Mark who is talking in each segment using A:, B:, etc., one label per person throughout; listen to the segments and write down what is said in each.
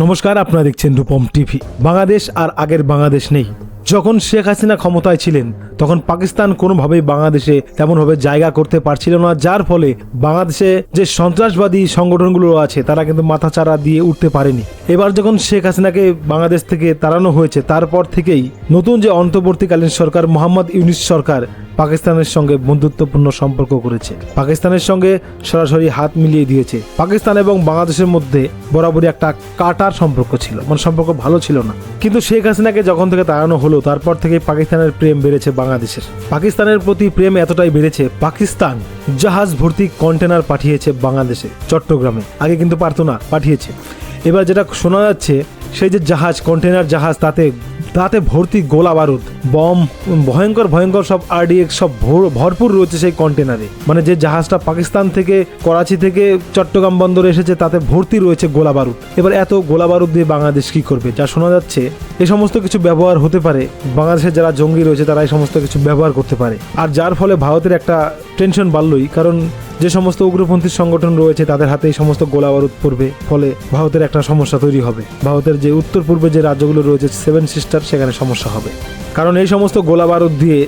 A: নমস্কার, আপনারা দেখছেন রূপম টিভি। বাংলাদেশ আর আগের বাংলাদেশ নেই। যখন শেখ হাসিনা ক্ষমতায় ছিলেন, তখন পাকিস্তান কোনোভাবেই বাংলাদেশে তেমনভাবে জায়গা করতে পারছিল না, যার ফলে বাংলাদেশে যে সন্ত্রাসবাদী সংগঠনগুলো আছে, তারা কিন্তু মাথাচাড়া দিয়ে উঠতে পারেনি। এবার যখন শেখ হাসিনাকে বাংলাদেশ থেকে তাড়ানো হয়েছে, তারপর থেকেই নতুন যে অন্তর্বর্তীকালীন সরকার মোহাম্মদ ইউনিস সরকার পাকিস্তানের সঙ্গে বন্ধুত্বপূর্ণ সম্পর্ক করেছে। পাকিস্তানের সঙ্গে সরাসরি হাত মিলিয়ে দিয়েছে। পাকিস্তান এবং বাংলাদেশের মধ্যে বরাবরই একটা কাটার সম্পর্ক ছিল। মানে সম্পর্ক ভালো ছিল না। কিন্তু শেখ হাসিনাকে যখন থেকে তাড়ানো হলো, তারপর থেকে পাকিস্তানের প্রেম বেড়েছে বাংলাদেশের। পাকিস্তানের প্রতি প্রেম এতটাই বেড়েছে, পাকিস্তান জাহাজ ভর্তি কন্টেনার পাঠিয়েছে বাংলাদেশে, চট্টগ্রামে। আগে কিন্তু পারতো না, পাঠিয়েছে। এবার যেটা শোনা যাচ্ছে, সেই যে জাহাজ, কন্টেনার জাহাজ, তাতে তাতে ভর্তি গোলা বারুদ, বম, ভয়ঙ্কর ভয়ঙ্কর সব আরডিএক্স সব ভরপুর রয়েছে সেই কন্টেনারে মানে যে জাহাজটা পাকিস্তান থেকে, করাচি থেকে চট্টগ্রাম বন্দরে এসেছে, তাতে ভর্তি রয়েছে গোলা বারুদ। এবার এত গোলা বারুদ দিয়ে বাংলাদেশ কি করবে? যা শোনা যাচ্ছে এই সমস্ত কিছু ব্যবহার হতে পারে। বাংলাদেশের যারা জঙ্গি রয়েছে, তারা এই সমস্ত কিছু ব্যবহার করতে পারে। আর যার ফলে ভারতের একটা টেনশন বাড়লই, কারণ যে সমস্ত উগ্রপন্থী সংগঠন রয়েছে, তাদের হাতে এই সমস্ত গোলা বারুদ পড়বে, ফলে ভারতের একটা সমস্যা তৈরি হবে। ভারতের যে উত্তর পূর্বে যে রাজ্যগুলো রয়েছে সেভেন সিস্টার সেখানে সমস্যা হবে। কারণ এই সমস্ত গোলা বারুদ দিয়ে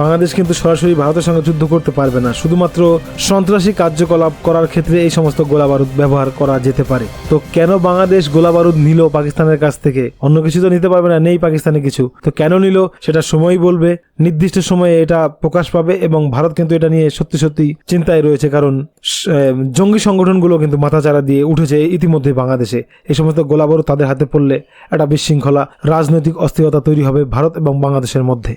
A: বাংলাদেশ কিন্তু সরাসরি ভারতের সঙ্গে যুদ্ধ করতে পারবে না। শুধুমাত্র সন্ত্রাসী কার্যকলাপ করার ক্ষেত্রে এই সমস্ত গোলা বারুদ ব্যবহার করা যেতে পারে। তো কেন বাংলাদেশ গোলা বারুদ নিল পাকিস্তানের কাছ থেকে? অন্য কিছু তো নিতে পারবে না, নেই পাকিস্তানে কিছু। তো কেন নিল? সেটা সময়ই বলবে। নির্দিষ্ট সময়ে এটা প্রকাশ পাবে এবং ভারত কিন্তু এটা নিয়ে সত্যি সত্যি চিন্তায় রয়েছে, কারণ জঙ্গি সংগঠনগুলো কিন্তু মাথাচাড়া দিয়ে উঠেছে ইতিমধ্যে বাংলাদেশে। এই সমস্ত গোলাবারুদ তাদের হাতে পড়লে একটা বিশৃঙ্খলা, রাজনৈতিক অস্থিরতা তৈরি হবে ভারত এবং বাংলাদেশের মধ্যে।